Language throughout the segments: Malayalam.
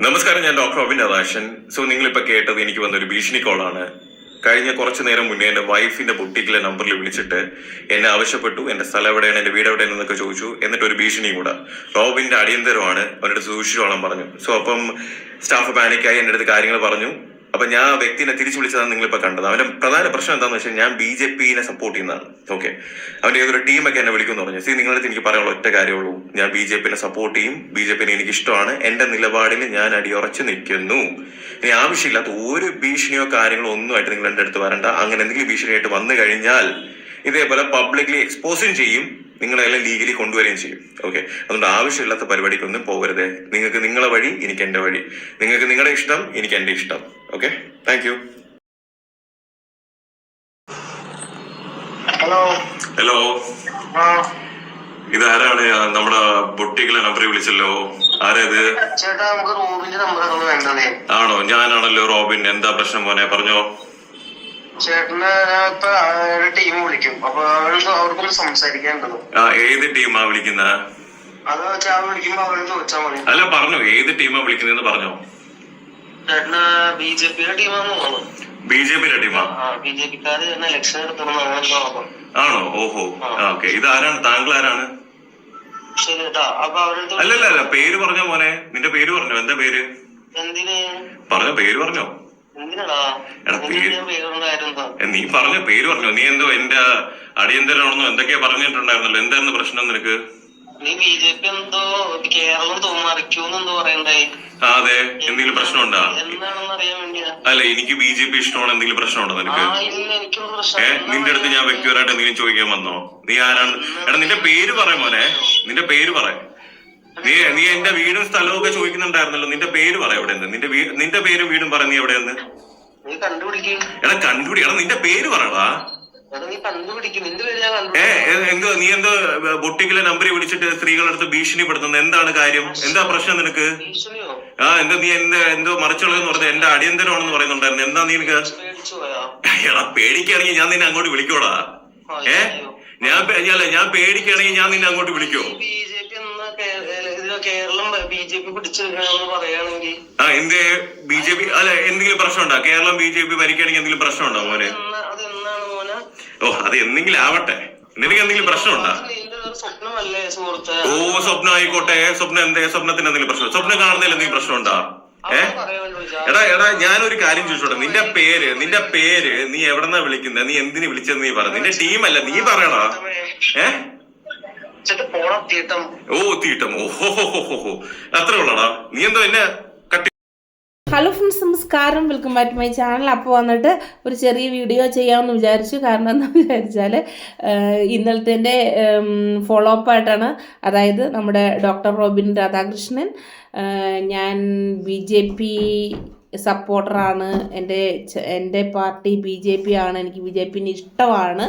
നമസ്കാരം ഞാൻ ഡോക്ടർ അബിൻ അദാശൻ സോ നിങ്ങളിപ്പോ കേട്ടത് എനിക്ക് വന്നൊരു ഭീഷണി കോളാണ്. കഴിഞ്ഞ കുറച്ചു നേരം മുന്നേ എന്റെ വൈഫിന്റെ ബുട്ടിക്കിലെ നമ്പറിൽ വിളിച്ചിട്ട് എന്നെ ആവശ്യപ്പെട്ടു. എന്റെ സ്ഥലം എവിടെയാണ് എന്റെ വീട് എവിടെയാണ് എന്നൊക്കെ ചോദിച്ചു. എന്നിട്ട് ഒരു ഭീഷണിയും കൂടെ. റോബിന്റെ അടിയന്തരമാണ്. അവരുടെ സൂക്ഷിച്ചോളാൻ പറഞ്ഞു. സോ അപ്പം സ്റ്റാഫ് പാനിക്കായി എന്റെ അടുത്ത് കാര്യങ്ങൾ പറഞ്ഞു. അപ്പൊ ഞാൻ ആ വ്യക്തിനെ തിരിച്ചു വിളിച്ചതാണ് നിങ്ങളിപ്പോ കണ്ടത്. അവന്റെ പ്രധാന പ്രശ്നം എന്താണെന്ന് വെച്ചാൽ ഞാൻ ബി ജെ പിനെ സപ്പോർട്ട് ചെയ്യുന്നതാണ്. ഓക്കെ അവന്റെ ഏതൊരു ടീമൊക്കെ എന്നെ വിളിക്കുമെന്ന് പറഞ്ഞു. സി നിങ്ങളുടെ എനിക്ക് പറയാനുള്ള ഒറ്റ കാര്യമുള്ളൂ. ഞാൻ ബി ജെ പിനെ സപ്പോർട്ട് ചെയ്യും. ബി ജെ പിനെ എനിക്ക് ഇഷ്ടമാണ്. എന്റെ നിലപാടിൽ ഞാൻ അടിയുറച്ച് നിൽക്കുന്നു. ഇനി ആവശ്യമില്ലാത്ത ഒരു ഭീഷണിയോ കാര്യങ്ങളോ ഒന്നുമായിട്ട് നിങ്ങൾ എന്റെ അടുത്ത് വരണ്ട. അങ്ങനെ എന്തെങ്കിലും ഭീഷണിയായിട്ട് വന്നു കഴിഞ്ഞാൽ ഇതേപോലെ പബ്ലിക്ലി എക്സ്പോസും ചെയ്യും. നിങ്ങളെല്ലാം ലീഗലി കൊണ്ടുവരികയും ചെയ്യും. ഓക്കെ അതുകൊണ്ട് ആവശ്യമില്ലാത്ത പരിപാടിക്കൊന്നും പോകരുത്. നിങ്ങൾക്ക് നിങ്ങളെ വഴി എനിക്ക് എന്റെ വഴി. നിങ്ങൾക്ക് നിങ്ങളുടെ ഇഷ്ടം എനിക്ക് എന്റെ ഇഷ്ടം. Okay thank you hello hello ആ. ഇതാരാണ്? നമ്മുടെ ബൊട്ടിക്കിലെ നമ്പറിൽ വിളിച്ചല്ലോ. ആരാ ഇത്? ചേട്ടാ നമുക്ക് റൂമിന്റെ നമ്പർ ഒന്ന് വേണ്ടതേ. ആണോ? ഞാനാണല്ലോ റോബിൻ. എന്താ പ്രശ്നം മോനെ? പറഞ്ഞോ. ചേട്ടന് ടീം വിളിക്കും. അപ്പൊ അവർക്കൊന്ന് ഏത് ടീമാ വിളിക്കുന്ന? അത് വെച്ചാൽ ആ വിളിക്കുമ്പോ അവരോട് ചോദിച്ചാൽ മതി. അല്ല പറഞ്ഞു. ഏത് ടീമാ വിളിക്കുന്നതെന്ന് പറഞ്ഞോ? ചേട്ടന് ബി ജെ പിയുടെ ടീമാന്ന് തോന്നുന്നു. ബി ജെ പിയുടെ ടീമാ ആ? ബി ജെ പിക്കാര് തന്നെ ഇലക്ഷൻ എടുത്തോളൂ അങ്ങനെ എന്തോ ആണ്. ഓഹോ. ഓക്കെ. ഇത് ആരാണ് താങ്കൾ ആരാണ് അല്ലല്ല അല്ല പേര് പറഞ്ഞോ മോനെ. നിന്റെ പേര് പറഞ്ഞോ. എന്താ പേര്? പറഞ്ഞോ പേര് പറഞ്ഞോ. എടാ, പേര്- നീ പറഞ്ഞ പേര് പറഞ്ഞോ? നീ എന്തോ എന്റെ അടിയന്തരമാണെന്നോ എന്തൊക്കെയാ പറഞ്ഞിട്ടുണ്ടായിരുന്നല്ലോ. എന്തായിരുന്നു പ്രശ്നം നിനക്ക്? നീ ബി ജെ പി എന്തോ കേരളം പറയണ്ടായി ആ അതെ. എന്തെങ്കിലും പ്രശ്നമുണ്ടാ? അല്ല എനിക്ക് ബി ജെ പി ഇഷ്ടമാണ്? എന്തെങ്കിലും പ്രശ്നമുണ്ടോ നിനക്ക്? ഏഹ് നിന്റെ അടുത്ത് ഞാൻ വ്യക്തിപരമായിട്ട് എന്തെങ്കിലും ചോദിക്കാൻ വന്നോ? നീ ആരാണ് എടാ നിന്റെ പേര് പറ മോനെ. നിന്റെ പേര് പറ. നീ നീ എന്റെ വീടും സ്ഥലവും ഒക്കെ ചോദിക്കുന്നുണ്ടായിരുന്നല്ലോ. നിന്റെ പേര് പറ എവിടെ നിന്റെ നിന്റെ പേരും വീടും പറ നീ എവിടെയെന്ന്. എടാ കണ്ടുപിടി. എടാ നിന്റെ പേര് പറടാ. എന്തോ നീ എന്തോ ബൊട്ടിക്കിലെ നമ്പർ വിളിച്ചിട്ട് സ്ത്രീകളുടെ അടുത്ത് ഭീഷണിപ്പെടുത്തുന്നത് എന്താണ് കാര്യം? എന്താ പ്രശ്നം നിനക്ക്? ആ എന്താ നീ എന്താ എന്തോ മറിച്ചുള്ളതെന്ന് പറഞ്ഞ എന്റെ അടിയന്തരമാണെന്ന് പറയുന്നുണ്ടായിരുന്നു. എന്താ നീ എനിക്ക് എടാ പേടിക്കാണെങ്കിൽ ഞാൻ നിന്നെ അങ്ങോട്ട് വിളിക്കോടാ. ഏ? ഞാൻ ഞാൻ പേടിക്കുകയാണെങ്കിൽ ഞാൻ നിന്നെ അങ്ങോട്ട് വിളിക്കോ? കേരളം ബി ജെ പി പിടിച്ചെടുക്കണമെന്ന് പറയുകയാണെങ്കിൽ ആ എന്തേ ബി ജെ പി അല്ല എന്തെങ്കിലും പ്രശ്നമുണ്ടോ? കേരളം ബി ജെ പി ഭരിക്കുകയാണെങ്കിൽ എന്തെങ്കിലും പ്രശ്നമുണ്ടോ മോനെ? അതെന്നാണ് മോനെ? ഓ അത് എന്തെങ്കിലും ആവട്ടെ. നിനക്ക് എന്തെങ്കിലും പ്രശ്നമുണ്ടോ? സ്വപ്നമല്ലേ സുഹൃത്തെ? ഓ സ്വപ്നം ആയിക്കോട്ടെ സ്വപ്നം എന്തേ? സ്വപ്നത്തിന് എന്തെങ്കിലും പ്രശ്നം സ്വപ്നം കാണുന്നതിൽ എന്തെങ്കിലും പ്രശ്നമുണ്ടോ? ഏ? എടാ എടാ ഞാനൊരു കാര്യം ചോദിച്ചോട്ടെ. നിന്റെ പേര് നിന്റെ പേര് നീ എവിടെന്നാ വിളിക്കുന്നത് നീ എന്തിനു വിളിച്ചെന്ന് നീ പറ. നിന്റെ ടീമല്ല നീ പറയടാ. ഏ? ചേട്ടാ പോണ തീട്ടം ഓ തീട്ടം. അത്രേ ഉള്ളടാ. നീ എന്തോ എന്നെ കട്ടി ഹലോ ഫ്രണ്ട്സ് നമസ്കാരം. Welcome back to my channel അപ്പോൾ വന്നിട്ട് ഒരു ചെറിയ വീഡിയോ ചെയ്യാമെന്ന് വിചാരിച്ചു. കാരണം എന്താ വിചാരിച്ചാൽ ഇന്നലത്തെ ഫോളോ അപ്പ് ആയിട്ടാണ്. അതായത് നമ്മുടെ ഡോക്ടർ റോബിൻ രാധാകൃഷ്ണൻ. ഞാൻ ബി ജെ പി സപ്പോർട്ടറാണ് എന്റെ എന്റെ പാർട്ടി ബി ജെ പി ആണ്. എനിക്ക് ബി ജെ പിന്നെ ഇഷ്ടമാണ്.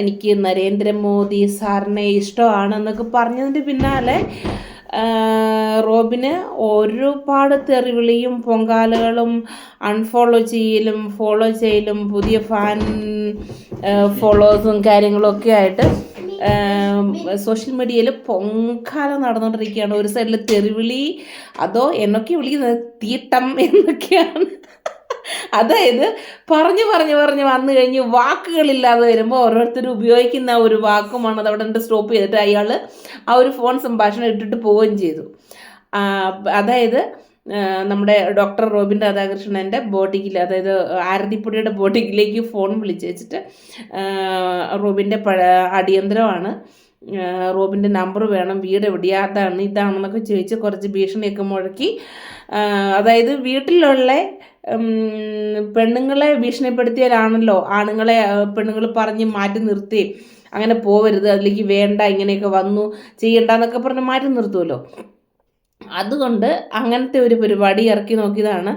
എനിക്ക് നരേന്ദ്രമോദി സാറിനെ ഇഷ്ടമാണെന്നൊക്കെ പറഞ്ഞതിന്റെ പിന്നാലെ റോബിന് ഒരുപാട് തെറിവിളിയും പൊങ്കാലകളും അൺഫോളോ ചെയ്യലും ഫോളോ ചെയ്യലും പുതിയ ഫാൻ ഫോളോവേഴ്സും കാര്യങ്ങളൊക്കെ ആയിട്ട് സോഷ്യൽ മീഡിയയിൽ പൊങ്കാല നടന്നുകൊണ്ടിരിക്കുകയാണ് ഒരു സൈഡിൽ തെറിവിളി അതോ എന്നൊക്കെ വിളിക്കുന്നത്? തീട്ടം എന്നൊക്കെയാണ്. അതായത് പറഞ്ഞു പറഞ്ഞു പറഞ്ഞു വന്നു കഴിഞ്ഞ് വാക്കുകളില്ലാതെ വരുമ്പോൾ ഓരോരുത്തർ ഉപയോഗിക്കുന്ന ഒരു വാക്കുമാണ് അത് അവിടെ സ്റ്റോപ്പ് ചെയ്തിട്ട് അയാൾ ആ ഒരു ഫോൺ സംഭാഷണം ഇട്ടിട്ട് പോവുകയും ചെയ്തു. അതായത് നമ്മുടെ ഡോക്ടർ റോബിൻ രാധാകൃഷ്ണന്റെ ബോട്ടിക്കിൽ അതായത് ആരതിപ്പൊടിയുടെ ബോട്ടിക്കിലേക്ക് ഫോൺ വിളിച്ച് വെച്ചിട്ട് റോബിന്റെ പഴ അടിയന്തരമാണ്. റോബിന്റെ നമ്പർ വേണം വീട് എവിടെയാ അതാണ് ഇതാണെന്നൊക്കെ ചോദിച്ച് കുറച്ച് ഭീഷണിയൊക്കെ മുഴക്കി അതായത് വീട്ടിലുള്ള പെണ്ണുങ്ങളെ ഭീഷണിപ്പെടുത്തിയാലാണല്ലോ ആണുങ്ങളെ പെണ്ണുങ്ങൾ പറഞ്ഞ് മാറ്റി നിർത്തി. അങ്ങനെ പോവരുത് അതിലേക്ക് വേണ്ട ഇങ്ങനെയൊക്കെ വന്നു ചെയ്യണ്ട എന്നൊക്കെ പറഞ്ഞ് മാറ്റി നിർത്തുമല്ലോ അതുകൊണ്ട് അങ്ങനത്തെ ഒരു പരിപാടി ഇറക്കി നോക്കിയതാണ്.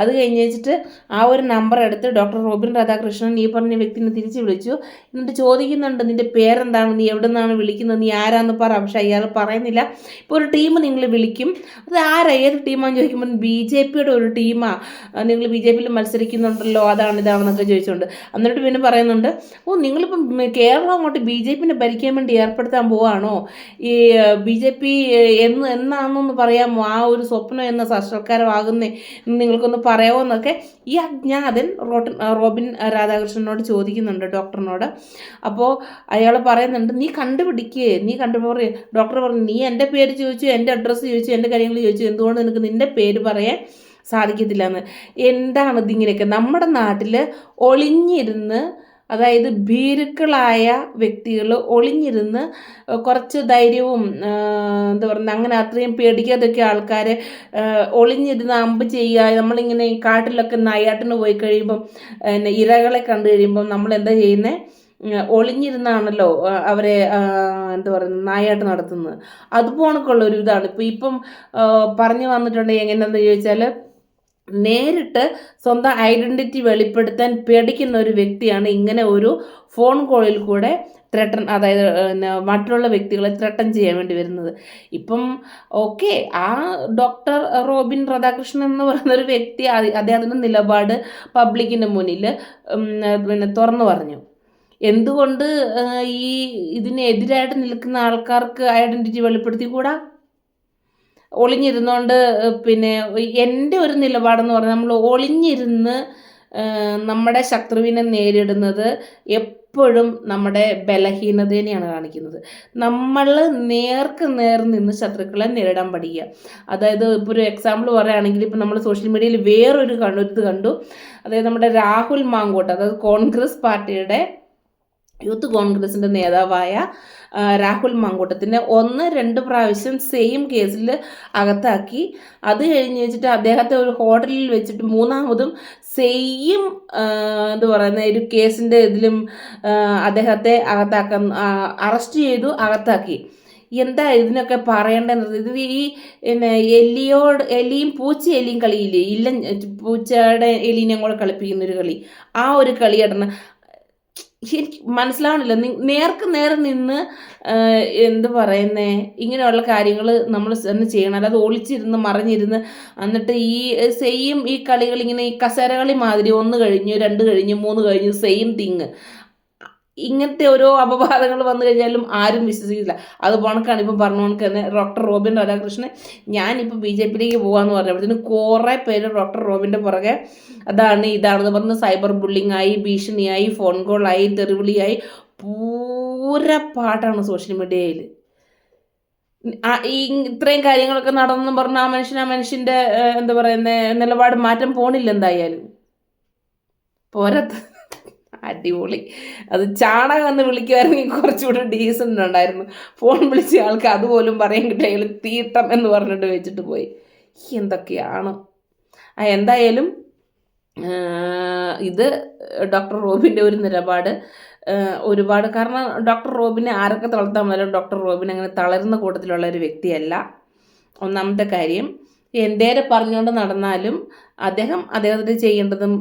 അത് കഴിഞ്ഞ് വെച്ചിട്ട് ആ ഒരു നമ്പർ എടുത്ത് ഡോക്ടർ റോബിൻ രാധാകൃഷ്ണൻ ഈ പറഞ്ഞ വ്യക്തിനെ തിരിച്ച് വിളിച്ചു. എന്നിട്ട് ചോദിക്കുന്നുണ്ട് നിന്റെ പേരെന്താണ്? നീ എവിടെ നിന്നാണ് വിളിക്കുന്നത്? നീ ആരാന്ന് പറ. പക്ഷെ അയാൾ പറയുന്നില്ല. ഇപ്പോൾ ഒരു ടീം നിങ്ങൾ വിളിക്കും. അത് ആരാ? ഏത് ടീമാണെന്ന് ചോദിക്കുമ്പോൾ ബി ജെ പിയുടെ ഒരു ടീമാണ് നിങ്ങൾ ബി ജെ പിയിൽ മത്സരിക്കുന്നുണ്ടല്ലോ അതാണ് ഇതാണെന്നൊക്കെ ചോദിച്ചുകൊണ്ട് എന്നിട്ട് പിന്നെ പറയുന്നുണ്ട് ഓ നിങ്ങളിപ്പം കേരളം അങ്ങോട്ട് ബി ജെ പിന്നെ ഭരിക്കാൻ വേണ്ടി ഏർപ്പെടുത്താൻ പോവാണോ? ഈ ബി ജെ പി എന്ന് എന്നാണെന്നൊന്ന് പറയുമ്പോൾ പറയാമോ ആ ഒരു സ്വപ്നം എന്ന സാക്ഷാത്കാരമാകുന്നേ നിങ്ങൾക്കൊന്ന് പറയാമോ എന്നൊക്കെ ഈ അജ്ഞാതൻ റോട്ടൻ റോബിൻ രാധാകൃഷ്ണനോട് ചോദിക്കുന്നുണ്ട് ഡോക്ടറിനോട്. അപ്പോൾ അയാൾ പറയുന്നുണ്ട് നീ കണ്ടുപിടിക്കേ. നീ കണ്ടുപിടി ഡോക്ടർ പറഞ്ഞു നീ എന്റെ പേര് ചോദിച്ചു എന്റെ അഡ്രസ്സ് ചോദിച്ചു എന്റെ കാര്യങ്ങൾ ചോദിച്ചു. എന്തുകൊണ്ട് നിനക്ക് നിന്റെ പേര് പറയാൻ സാധിക്കത്തില്ല എന്ന് എന്താണ് ഇതിങ്ങനെയൊക്കെ? നമ്മുടെ നാട്ടിൽ ഒളിഞ്ഞിരുന്ന് അതായത് ഭീരുക്കളായ വ്യക്തികൾ ഒളിഞ്ഞിരുന്ന് കുറച്ച് ധൈര്യവും എന്താ പറയുക അങ്ങനെ അത്രയും പേടിക്കാതൊക്കെ ആൾക്കാരെ ഒളിഞ്ഞിരുന്ന് അമ്പ് ചെയ്യുക നമ്മളിങ്ങനെ കാട്ടിലൊക്കെ നായാട്ടിന് പോയി കഴിയുമ്പം ഇരകളെ കണ്ടു കഴിയുമ്പം നമ്മൾ എന്താ ചെയ്യുന്നത് ഒളിഞ്ഞിരുന്നാണല്ലോ അവരെ എന്താ പറയുന്നത് നായാട്ട് നടത്തുന്നത്. അതുപോണക്കുള്ള ഒരു ഇതാണ്. ഇപ്പം ഇപ്പം പറഞ്ഞു വന്നിട്ടുണ്ടെങ്കിൽ എങ്ങനെയാണെന്ന് ചോദിച്ചാൽ നേരിട്ട് സ്വന്തം ഐഡന്റിറ്റി വെളിപ്പെടുത്താൻ പേടിക്കുന്ന ഒരു വ്യക്തിയാണ് ഇങ്ങനെ ഒരു ഫോൺ കോളിൽ കൂടെ ത്രട്ടൺ അതായത് മറ്റുള്ള വ്യക്തികളെ ത്രട്ടൺ ചെയ്യാൻ വേണ്ടി വരുന്നത്. ഇപ്പം ഓക്കെ ആ ഡോക്ടർ റോബിൻ രാധാകൃഷ്ണൻ എന്ന് പറയുന്ന ഒരു വ്യക്തി അദ്ദേഹത്തിന്റെ നിലപാട് പബ്ലിക്കിന്റെ മുന്നിൽ പിന്നെ തുറന്നു പറഞ്ഞു. എന്തുകൊണ്ട് ഈ ഇതിനെതിരായിട്ട് നിൽക്കുന്ന ആൾക്കാർക്ക് ഐഡന്റിറ്റി വെളിപ്പെടുത്തിക്കൂടാ? ഒളിഞ്ഞിരുന്നോണ്ട് പിന്നെ എന്റെ ഒരു നിലപാടെന്ന് പറഞ്ഞാൽ നമ്മൾ ഒളിഞ്ഞിരുന്ന് നമ്മുടെ ശത്രുവിനെ നേരിടുന്നത് എപ്പോഴും നമ്മുടെ ബലഹീനതേനെയാണ് കാണിക്കുന്നത്. നമ്മൾ നേർക്ക് നേർ നിന്ന് ശത്രുക്കളെ നേരിടാൻ പഠിക്കുക. അതായത് ഇപ്പോൾ ഒരു എക്സാമ്പിൾ പറയുകയാണെങ്കിൽ ഇപ്പോൾ നമ്മൾ സോഷ്യൽ മീഡിയയിൽ വേറൊരു കണ്ടു ഇത് കണ്ടു. അതായത് നമ്മുടെ രാഹുൽ മാങ്കോട്ട് അതായത് കോൺഗ്രസ് പാർട്ടിയുടെ യൂത്ത് കോൺഗ്രസിന്റെ നേതാവായ രാഹുൽ മാങ്കൂട്ടത്തിനെ ഒന്ന് രണ്ട് പ്രാവശ്യം സെയിം കേസിൽ അകത്താക്കി. അത് കഴിഞ്ഞ് വെച്ചിട്ട് അദ്ദേഹത്തെ ഒരു ഹോട്ടലിൽ വെച്ചിട്ട് മൂന്നാമതും സെയിം എന്താ പറയുന്ന ഒരു കേസിന്റെ ഇതിലും അദ്ദേഹത്തെ അകത്താക്കാൻ അറസ്റ്റ് ചെയ്തു അകത്താക്കി. എന്താ ഇതിനൊക്കെ പറയേണ്ടത് ഇത് ഈ പിന്നെ എലിയോട് എലിയും പൂച്ച എലിയും കളിയില്ലേ? ഇല്ല പൂച്ചയുടെ എലിനെയും കൂടെ കളിപ്പിക്കുന്ന ഒരു കളി. ആ ഒരു കളിയായിട്ടാണ് എനിക്ക് മനസ്സിലാവണില്ല. നേർക്ക് നേരെ നിന്ന് എന്ത് പറയുന്നേ ഇങ്ങനെയുള്ള കാര്യങ്ങൾ നമ്മൾ തന്നെ ചെയ്യണം. അല്ലാതെ ഒളിച്ചിരുന്ന് മറിഞ്ഞിരുന്ന് എന്നിട്ട് ഈ സെയിം ഈ കളികൾ ഇങ്ങനെ ഈ കസേരകളി മാതിരി ഒന്ന് കഴിഞ്ഞു രണ്ട് കഴിഞ്ഞു മൂന്ന് കഴിഞ്ഞു സെയിം തിങ് ഇങ്ങനത്തെ ഓരോ അപവാദങ്ങൾ വന്നു കഴിഞ്ഞാലും ആരും വിശ്വസിക്കില്ല അത് പോണക്കാണ് ഇപ്പം പറഞ്ഞു കണക്ക് തന്നെ ഡോക്ടർ റോബിൻ രാധാകൃഷ്ണൻ. ഞാനിപ്പോൾ ബി ജെ പിയിലേക്ക് പോകാമെന്ന് പറഞ്ഞപ്പോഴത്തേന് കുറേ പേര് ഡോക്ടർ റോബിന്റെ പുറകെ അതാണ് ഇതാണെന്ന് പറഞ്ഞ് സൈബർ ബുള്ളിങ് ആയി ഭീഷണിയായി ഫോൺ കോളായി തെറിവിളിയായി. പൂര പാട്ടാണ് സോഷ്യൽ മീഡിയയിൽ. ഈ ഇത്രയും കാര്യങ്ങളൊക്കെ നടന്നെന്ന് പറഞ്ഞ ആ മനുഷ്യൻ ആ മനുഷ്യന്റെ എന്താ പറയുന്നത് നിലപാട് മാറ്റം പോണില്ല എന്തായാലും. പോരാത്ത അടിപൊളി. അത് ചാണകം എന്ന് വിളിക്കുമായിരുന്നെങ്കിൽ കുറച്ചുകൂടെ ഡീസന്റ് ഉണ്ടായിരുന്നു. ഫോൺ വിളിച്ച ആൾക്ക് അതുപോലും പറയാൻ കിട്ടിയ തീട്ടം എന്ന് പറഞ്ഞിട്ട് വെച്ചിട്ട് പോയി. എന്തൊക്കെയാണ്? ആ എന്തായാലും ഇത് ഡോക്ടർ റോബിന്റെ ഒരു നിലപാട് ഒരുപാട്. കാരണം ഡോക്ടർ റോബിനെ ആരൊക്കെ തളർത്താൻ വന്നാലും ഡോക്ടർ റോബിൻ അങ്ങനെ തളരുന്ന കൂട്ടത്തിലുള്ള ഒരു വ്യക്തിയല്ല. ഒന്നാമത്തെ കാര്യം എന്തേരെ പറഞ്ഞുകൊണ്ട് നടന്നാലും അദ്ദേഹം അദ്ദേഹത്തിന് ചെയ്യേണ്ടതും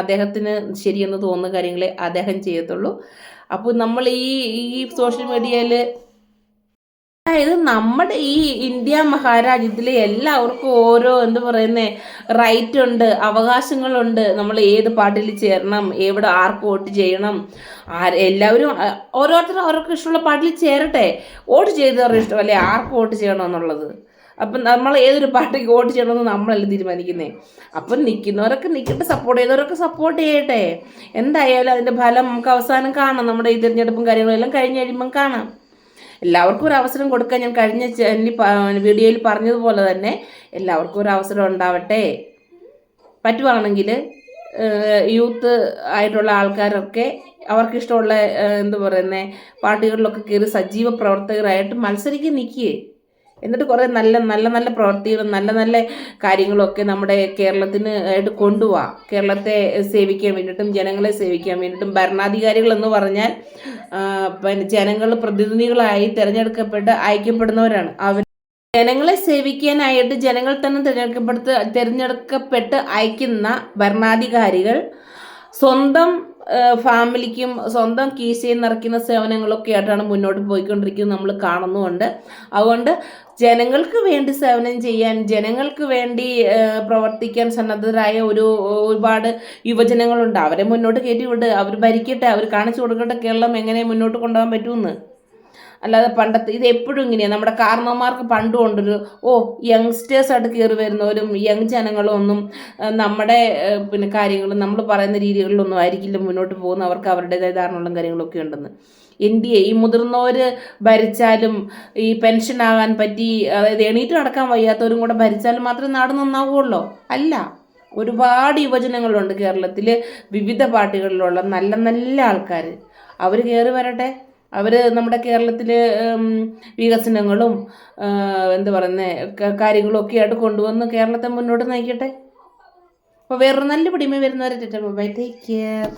അദ്ദേഹത്തിന് ശരിയെന്ന് തോന്നുന്ന കാര്യങ്ങളെ അദ്ദേഹം ചെയ്യത്തുള്ളൂ. അപ്പോൾ നമ്മൾ ഈ ഈ സോഷ്യൽ മീഡിയയിൽ അതായത് നമ്മുടെ ഈ ഇന്ത്യ മഹാരാജ്യത്തിലെ എല്ലാവർക്കും ഓരോ എന്താ പറയുന്നേ റൈറ്റ് ഉണ്ട് അവകാശങ്ങളുണ്ട്. നമ്മൾ ഏത് പാർട്ടിയിൽ ചേരണം എവിടെ ആർക്ക് വോട്ട് ചെയ്യണം എല്ലാവരും ഓരോരുത്തരും അവർക്ക് ഇഷ്ടമുള്ള പാർട്ടിയിൽ ചേരട്ടെ. വോട്ട് ചെയ്തവരുടെ ഇഷ്ടമല്ലേ ആർക്ക് വോട്ട് ചെയ്യണമെന്നുള്ളത് അപ്പം നമ്മൾ ഏതൊരു പാർട്ടിക്ക് വോട്ട് ചെയ്യണമെന്ന് നമ്മളല്ല തീരുമാനിക്കുന്നത് അപ്പം നിൽക്കുന്നവരൊക്കെ നിൽക്കട്ടെ സപ്പോർട്ട് ചെയ്യുന്നവരൊക്കെ സപ്പോർട്ട് ചെയ്യട്ടെ. എന്തായാലും അതിന്റെ ഫലം നമുക്ക് അവസാനം കാണാം. നമ്മുടെ ഈ തിരഞ്ഞെടുപ്പും കാര്യങ്ങളെല്ലാം കഴിഞ്ഞ് കഴിയുമ്പം കാണാം. എല്ലാവർക്കും ഒരു അവസരം കൊടുക്കാൻ ഞാൻ കഴിഞ്ഞ വീഡിയോയിൽ പറഞ്ഞതുപോലെ തന്നെ എല്ലാവർക്കും ഒരു അവസരം ഉണ്ടാവട്ടെ. പറ്റുവാണെങ്കിൽ യൂത്ത് ആയിട്ടുള്ള ആൾക്കാരൊക്കെ അവർക്കിഷ്ടമുള്ള എന്താ പറയുന്നത് പാർട്ടികളിലൊക്കെ കയറി സജീവ പ്രവർത്തകരായിട്ട് മത്സരിക്കാൻ നിൽക്കുകയെ എന്നിട്ട് കുറേ നല്ല നല്ല നല്ല പ്രവർത്തികളും നല്ല നല്ല കാര്യങ്ങളൊക്കെ നമ്മുടെ കേരളത്തിന് ആയിട്ട് കൊണ്ടുപോവാം കേരളത്തെ സേവിക്കാൻ വേണ്ടിയിട്ടും ജനങ്ങളെ സേവിക്കാൻ വേണ്ടിയിട്ടും ഭരണാധികാരികൾ എന്ന് പറഞ്ഞാൽ പിന്നെ ജനങ്ങൾ പ്രതിനിധികളായി തിരഞ്ഞെടുക്കപ്പെട്ട് അയക്കപ്പെടുന്നവരാണ്. അവർ ജനങ്ങളെ സേവിക്കാനായിട്ട് ജനങ്ങൾ തന്നെ തിരഞ്ഞെടുക്കപ്പെടുത്ത് തിരഞ്ഞെടുക്കപ്പെട്ട് അയക്കുന്ന ഭരണാധികാരികൾ സ്വന്തം ഫാമിലിക്കും സ്വന്തം കീശയിൽ നിറയ്ക്കുന്ന സേവനങ്ങളൊക്കെ ആയിട്ടാണ് മുന്നോട്ട് പോയിക്കൊണ്ടിരിക്കുന്നത് നമ്മൾ കാണുന്നുമുണ്ട് അതുകൊണ്ട് ജനങ്ങൾക്ക് വേണ്ടി സേവനം ചെയ്യാൻ ജനങ്ങൾക്ക് വേണ്ടി പ്രവർത്തിക്കാൻ സന്നദ്ധരായ ഒരു ഒരുപാട് യുവജനങ്ങളുണ്ട്. അവരെ മുന്നോട്ട് കയറ്റി വിട്. അവർ ഭരിക്കട്ടെ. അവർ കാണിച്ചു കൊടുക്കട്ടെ. കേരളം എങ്ങനെ മുന്നോട്ട് കൊണ്ടുപോകാൻ പറ്റുമെന്ന്. അല്ലാതെ പണ്ടത്തെ ഇത് എപ്പോഴും ഇങ്ങനെയാണ് നമ്മുടെ കാരണവന്മാർക്ക് പണ്ടും ഉണ്ടൊരു ഓ യങ്സ്റ്റേഴ്സ് ആയിട്ട് കയറി വരുന്നവരും യങ് ഒന്നും നമ്മുടെ പിന്നെ കാര്യങ്ങളും നമ്മൾ പറയുന്ന രീതികളിലൊന്നും ആയിരിക്കില്ല മുന്നോട്ട് പോകുന്ന. അവർക്ക് അവരുടേതായ ധാരണകളും കാര്യങ്ങളൊക്കെ ഉണ്ടെന്ന്. എ ഈ മുതിർന്നവർ ഭരിച്ചാലും ഈ പെൻഷൻ ആകാൻ പറ്റി അതായത് എണീറ്റ് നടക്കാൻ വയ്യാത്തവരും കൂടെ ഭരിച്ചാലും മാത്രമേ നാട് നന്നാവുള്ളൂ? അല്ല. ഒരുപാട് യുവജനങ്ങളുണ്ട് കേരളത്തിൽ വിവിധ പാർട്ടികളിലുള്ള നല്ല നല്ല ആൾക്കാർ അവർ കയറി വരട്ടെ. അവർ നമ്മുടെ കേരളത്തിൽ വികസനങ്ങളും എന്താ പറയുന്നത് കാര്യങ്ങളും ഒക്കെ ആയിട്ട് കൊണ്ടുവന്ന് കേരളത്തെ മുന്നോട്ട് നയിക്കട്ടെ? അപ്പോൾ വേറൊരു നല്ല പിടിമ വരുന്നവരെ ബൈ ടേക്ക് കെയർ